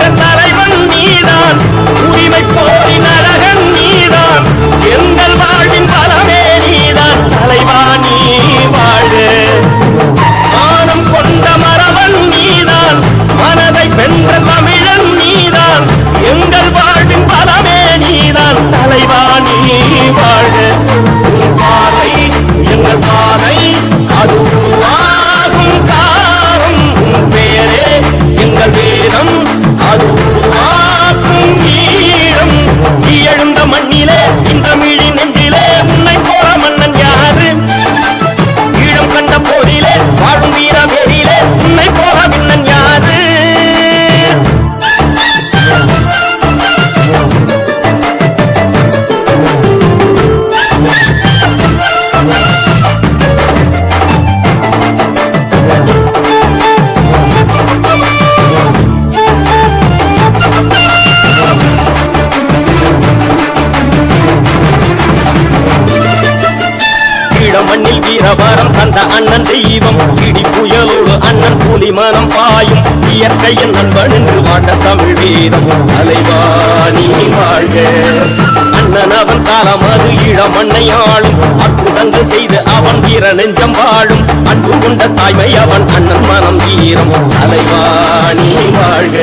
வென்ற ஈழ மண்ணில் வீரவரம் தந்த அண்ணன் தெய்வம். இடி புயலோடு அண்ணன் புலி மனம் பாயும். இயற்கையின் நண்பன் என்று வாண்ட தமிழ் வீரம். அலைவாணி வாழ்க. அண்ணன் அவன் காலம் அது ஈழ மண்ணை ஆளும். அற்புதங்கள் செய்து அவன் வீர நெஞ்சம் வாழும். அன்பு கொண்ட தாய்மை அவன் அண்ணன் மனம் வீரம் அலைவாணி வாழ்க.